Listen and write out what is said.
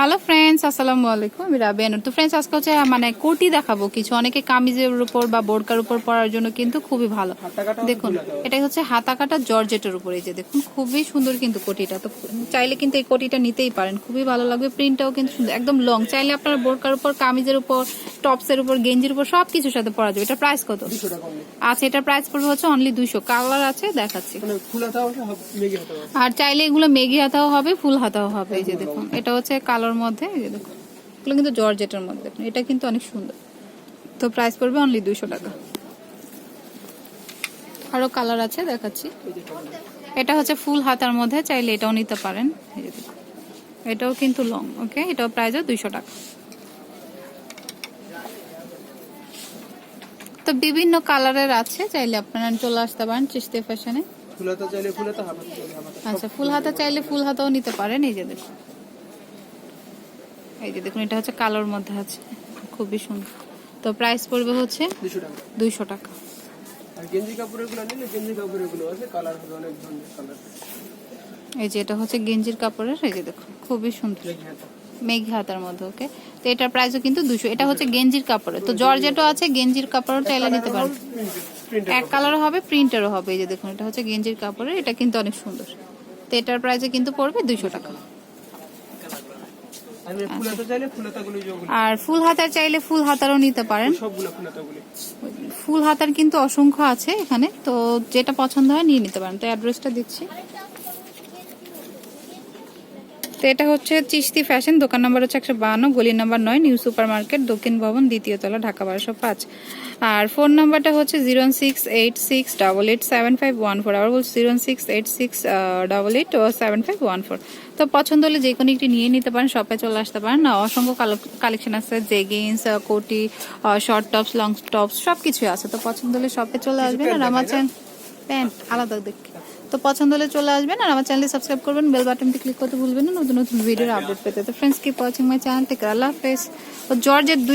Hello friends আসসালামু আলাইকুম আমি রাবিয়া নূর। তো ফ্রেন্ডস আজকে হচ্ছে মানে কোটি দেখাবো কিছু। অনেকে কামিজের উপর বা বোরকার উপর পরার জন্য কিন্তু খুবই ভালো। দেখুন এটাই হচ্ছে হাতা কাটা জর্জেটের উপর। এই যে দেখুন খুবই সুন্দর কিন্তু কোটিটা তো চাইলে কিন্তু এই কোটিটা নিতেই পারেন। খুবই ভালো লাগবে। প্রিন্টটাও কিন্তু সুন্দর একদম লং চাইলে আপনার বোরকার উপর কামিজের উপর টপসের উপর গেঞ্জির উপর সব কিছুর সাথে পরা যাবে। এটা প্রাইস কত? আচ্ছা এটার প্রাইস পড়বে হচ্ছে অনলি দুইশো কালার আছে দেখাচ্ছি। মানে আর চাইলে এগুলো মেঘি হাতাও হবে ফুল হাতাও হবে। এই যে দেখুন এটা হচ্ছে কালোর মধ্যে এই দেখুন এগুলো কিন্তু জর্জেটের মধ্যে। এটা কিন্তু অনেক সুন্দর। তো প্রাইস পড়বে অনলি দুইশো টাকা। আরও কালার আছে দেখাচ্ছি। এটা হচ্ছে ফুল হাতার মধ্যে চাইলে এটাও নিতে পারেন। এটাও কিন্তু লং ওকে এটাও প্রাইসও দুইশো টাকা। তো বিভিন্ন কালারের আছে চাইলে আপনারা চলে আসতে পারেন চিস্তে ফ্যাশনে আচ্ছা ফুল হাতা চাইলে ফুল হাতাও নিতে পারেন এই যে দেখুন। এই যে দেখুন এটা হচ্ছে কালোর মধ্যে আছে। খুবই সুন্দর। তো প্রাইস পড়বে হচ্ছে দুইশো টাকা। আর গেঞ্জি কাপড়েরগুলো নিলে গেঞ্জি কাপড়েরগুলো আছে কালার হবে অনেক ধরনের কালার এই যে এটা হচ্ছে গেঞ্জির কাপড়ের এই যে দেখুন খুবই সুন্দর। মেঘে হাতা। মেঘি হাতার মধ্যে ওকে তো এটার প্রাইসও কিন্তু দুশো। এটা হচ্ছে গেঞ্জির কাপড়ের তো জর্জেটও আছে গেঞ্জির কাপড়ও চাইলে নিতে পারেন এক কালারও হবে প্রিন্টারও হবে। এই যে দেখুন এটা হচ্ছে গেঞ্জির কাপড়ের এটা কিন্তু অনেক সুন্দর। তো এটার প্রাইসও কিন্তু পড়বে দুশো টাকা। আর ফুল যেগুলো আর ফুল হাতার চাইলে ফুল হাতারও নিতে পারেন। ফুল হাতার কিন্তু অসংখ্য আছে এখানে তো যেটা পছন্দ হয় নিয়ে নিতে পারেন। তো অ্যাড্রেসটা দিচ্ছি। তো এটা হচ্ছে চিস্তি ফ্যাশন দোকান নাম্বার হচ্ছে একশো বাহান্ন গলি নাম্বার নয় নিউ সুপার মার্কেট দক্ষিণ ভবন দ্বিতীয় তলা ঢাকা বারোশো পাঁচ। আর ফোন নাম্বারটা হচ্ছে zero six eight six double eight seven five one four. আবার বলছি zero six eight six double eight seven five one four. তো পছন্দ হলে যে কোনো একটি নিয়ে নিতে পারেন শপে চলে আসতে পারেন। না অসংখ্য কালেকশন আছে জেগিন্স কোটি শর্ট টপস লং টপস সব কিছুই আছে। তো পছন্দ হলে শপে চলে আসবেন আর আমার চ্যানেল প্যান্ট আলাদা দেখে তো পছন্দ হলে চলে আসবেন আর আমার চ্যানেলে সাবস্ক্রাইব করবেন, বেল বাটনটি ক্লিক করতে ভুলবেন না, নতুন নতুন ভিডিওর আপডেট পেতে। তো friends keep watching my channel থেকে আল্লাহ হাফেজ। তো জর্জের